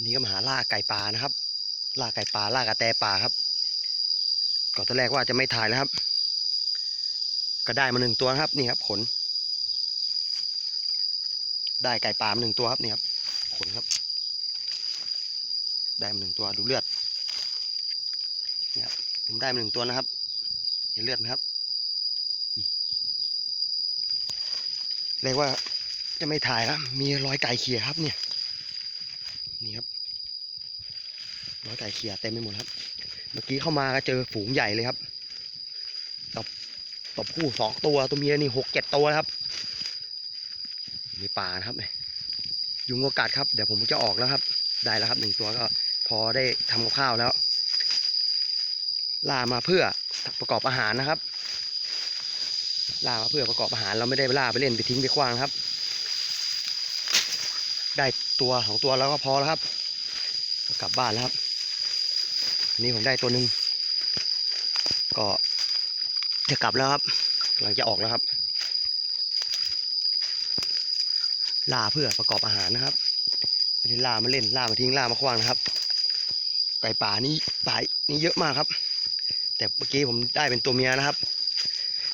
วันนี้ก็มาหาล่าไก่ป่านะครับล่าไก่ป่าล่ากระแตป่าครับก่อนตอนแรกว่าจะไม่ถ่ายแล้วครับ ก็ได้มาหนึ่งตัวครับนี่ครับขน ได้ไก่ป่ามาหนึ่งตัวครับนี่ครับขนครับ ได้มาหนึ่งตัวดูเลือดนี่ครับผมได้มาหนึ่งตัวนะครับ เห็นเลือดไหมครับเรียกว่าจะไม่ถ่ายแล้วมีรอยไก่เขี่ยครับเนี่ยนี่ครับ รอยไก่เขียเต็มไปหมดครับ เมื่อกี้เข้ามาก็เจอฝูงใหญ่เลยครับ ตบตบคู่สองตัวตัวเมียนี่หกเจ็ดตัวครับ มีป่านะครับเนี่ยยุงก็กัดครับ เดี๋ยวผมจะออกแล้วครับ ได้แล้วครับหนึ่งตัวก็พอได้ทำกับข้าวแล้ว ล่ามาเพื่อประกอบอาหารนะครับ ล่ามาเพื่อประกอบอาหารเราไม่ได้ล่าไปเล่นไปทิ้งไปขว้างครับ ได้ตัวของตัวแล้วก็พอแล้วครับ กลับบ้านแล้วครับ อันนี้ผมได้ตัวหนึ่งก็จะกลับแล้วครับกำลังจะออกแล้วครับล่าเพื่อประกอบอาหารนะครับไม่ได้ล่ามาเล่นล่ามาทิ้งล่ามาขว้างนะครับ ไก่ป่านี่ป่านี่เยอะมากครับ แต่เมื่อกี้ผมได้เป็นตัวเมียนะครับ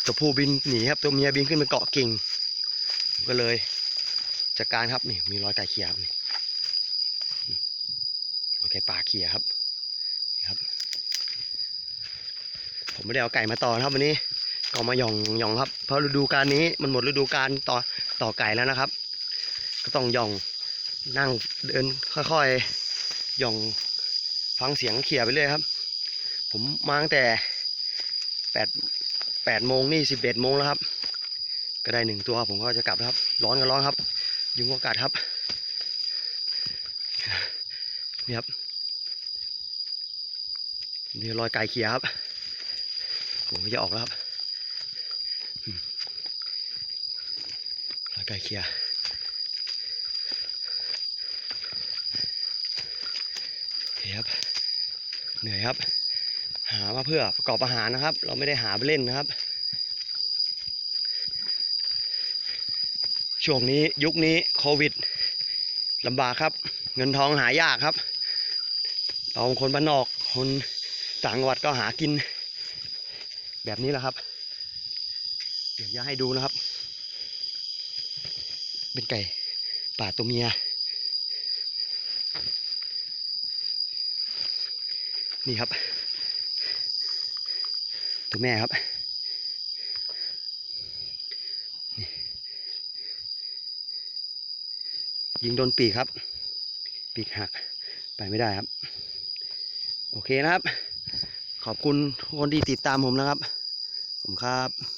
ตัวผู้บินหนีครับตัวเมียบินขึ้นไปเกาะกิ่งก็เลยจัดการครับนี่มีรอยไก่เขียครับนี่รอยไก่ป่าเขียครับ ครับ ผมไม่ได้เอาไก่มาต่อนะครับวันนี้ก็มาหย่องหย่องครับ เพราะฤดูกาลนี้มันหมดฤดูกาลต่อต่อไก่แล้วนะครับ ก็ต้องหย่องนั่งเดินค่อยๆหย่องฟังเสียงเขี่ยไปเรื่อยครับ ผมมาตั้งแต่แปดแปดโมงนี่สิบเอ็ดโมงแล้วครับ ก็ได้หนึ่งตัวผมก็จะกลับครับ ร้อนก็ร้อนครับ ยุงก็กัดครับนี่ครับ นี่รอยไก่เขียครับผมจะออกแล้วครับรอยไก่เขี่ยโอเคครับเหนื่อยครับ หามาเพื่อประกอบอาหารนะครับ เราไม่ได้หาไปเล่นนะครับ ช่วงนี้ยุคนี้โควิดลำบากครับ เงินทองหายากครับ เราคนบ้านนอกคน ต่างจังหวัดก็หากิน แบบนี้แหละครับ เดี๋ยวจะให้ดูนะครับ เป็นไก่ป่าตัวเมีย นี่ครับ ตัวแม่ครับยิงโดนปีกครับ ปีกหักไปไม่ได้ครับ โอเคนะครับ ขอบคุณทุกคนที่ติดตามผมนะครับ ผมครับ